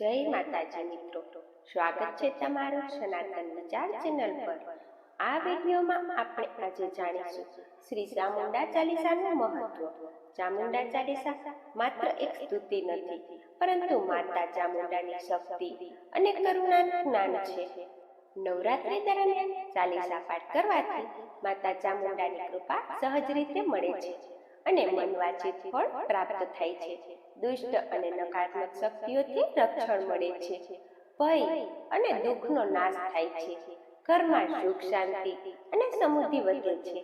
જય માતાજી મિત્રો. સ્વાગત છે તમારું સનાતન વિચાર ચેનલ પર. આ વિડીયોમાં આપણે આજે જાણીશું શ્રી ચામુંડા ચાલીસાનું મહત્વ. ચામુંડા ચાલીસા માત્ર એક સ્તુતિ નથી, પરંતુ માતા ચામુંડાની શક્તિ અને કરુણાનું જ્ઞાન છે. નવરાત્રી દરમિયાન ચાલીસા પાઠ કરવાથી માતા ચામુંડાની કૃપા સહજ રીતે મળે છે. અને મનવાચિત ફળ પ્રાપ્ત થાય છે. દુષ્ટ અને નકારાત્મક શક્તિઓથી રક્ષણ મળે છે. ભય અને દુઃખનો નાશ થાય છે. ઘરમાં સુખ શાંતિ અને સમૃદ્ધિ વધે છે.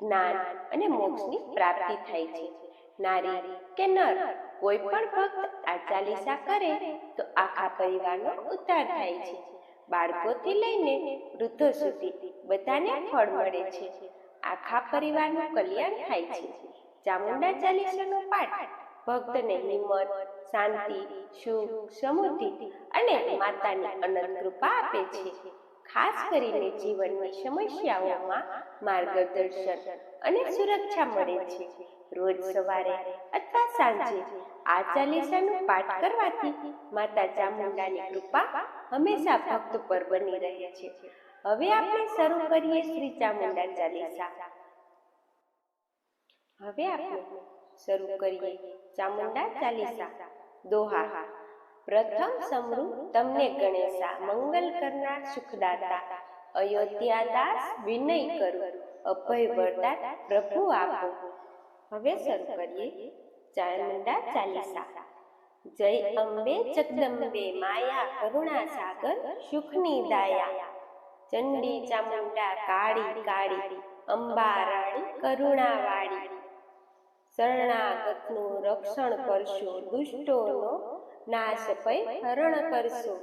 જ્ઞાન અને મોક્ષની પ્રાપ્તિ થાય છે. નારી કે નર કોઈ પણ ભક્ત આ ચાલીસા કરે તો આખા પરિવારનો ઉદ્ધાર થાય છે. બાળકોથી લઈને વૃદ્ધો સુધી બધાને ફળ મળે છે. આખા પરિવારનું કલ્યાણ થાય છે. ચામુંડા ચાલીસાનો પાઠ, ભક્તને હિંમત, શાંતિ, સુખ, સમૃદ્ધિ અને માતાની અનંત કૃપા આપે છે. ખાસ કરીને જીવનની સમસ્યાઓમાં માર્ગદર્શન અને સુરક્ષા મળે છે. રોજ સવારે અથવા સાંજે આ ચાલીસાનો પાઠ કરવાથી માતા ચામુંડાની કૃપા હંમેશા ભક્ત પર બની રહે છે. હવે આપણે શરૂ કરીએ શ્રી ચામુંડા ચાલીસા. હવે આપણે શરૂ કરીએ. ચામુંડા ચાલીસા. દોહા. પ્રથમ સમૃહ તમને ગણેશા. મંગલ કરનાર સુખદાતા. અયોધ્યા દાસ વિનય કરો. અભય વરદાન પ્રભુ આપો. હવે શરૂ કરીએ. ચામુંડા ચાલીસા. જય અંબે જગદંબે માયા કરુણા સાગર સુખની દાયા. ચંડી ચામુંડા કાળી કાળી અંબા રાણી કરુણાવાળી. શરણાગતનું રક્ષણ કરશો દુષ્ટોનો નાશ પૈ હરણ કરશો.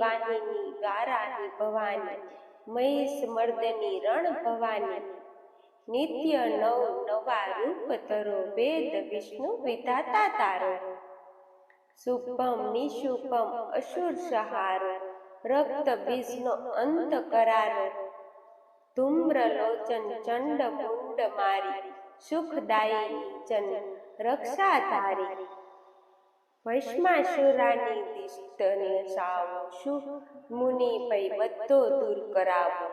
વાહિની વારાની ભવાની મહેશ મર્દની રણ ભવાની નિત્ય નવ નવા રૂપ ધરો વેદ વિષ્ણુ વિધાતા તારો. શુભમ નિશુભમ અસુર સહારો રક્ત બીજનો અંત કરારો. ધૂમ્ર લોચન ચંડ મુંડ મારી સુખદાયી જન રક્ષાધારી ભસ્માસુરાની દિષ્ટને સાવો શુભ મુનિ પૈ બધો દૂર કરાવો.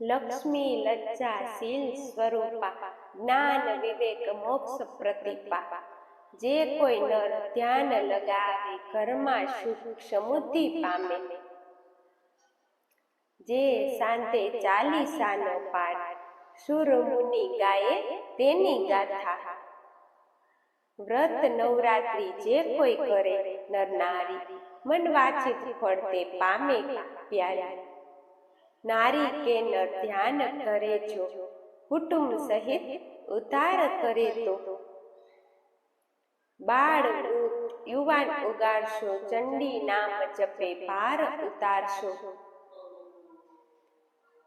લક્ષ્મી લજ્જા શીલ સ્વરૂપા, જ્ઞાન વિવેક મોક્ષ પ્રતિપા. જે કોઈ નર ધ્યાન લગાવે, ઘરમાં સુખ સમૃદ્ધિ પામે. જે શાંતે ચાલીસાનો પાઠ સુર મુનિ ગાયે તેની ગાથા? વ્રત નવરાત્રી જે કોઈ કરે, નરનારી, મન વાચિત ફળ તે પામે પ્યારી. નારી કે નર ધ્યાન કરે જો, કુટુંબ સહિત ઉતાર કરે તો. બાળ યુવાન ઉગાડશો ચંડી નામ જપે, ભાર ઉતારશો.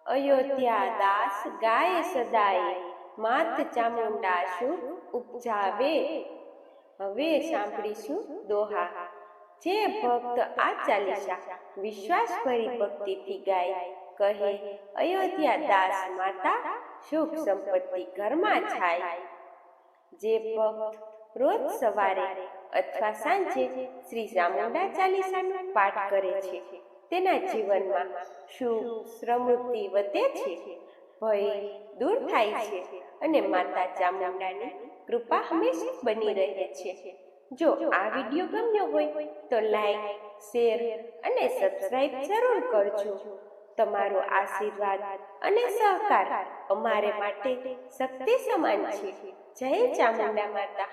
અયોધ્યા દાસ ગાય સદાય, માત ચામુંડા શું ઉપજાવે? હવે સાંભળીશું દોહા. જે ભક્ત આ ચાલીસા વિશ્વાસ ભરી ભક્તિથી ગાય, કહે અયોધ્યા દાસ માતા, સુખ સંપત્તિ ઘરમાં છાય. જે ભક્ત રોજ સવારે અથવા સાંજે શ્રી ચામુંડા ચાલીસાનો પાઠ કરે છે. તેના જીવનમાં સુખ સમૃદ્ધિ વધે છે? ભય દૂર થાય છે અને માતા ચામુંડાની કૃપા હંમેશા બની રહે છે. જો આ વીડિયો ગમ્યો હોય તો લાઈક, શેર અને સબસ્ક્રાઇબ જરૂર કરજો. તમારો આશીર્વાદ અને સહકાર અમારે માટે શક્તિ સમાન છે. જય ચામુંડા માતા.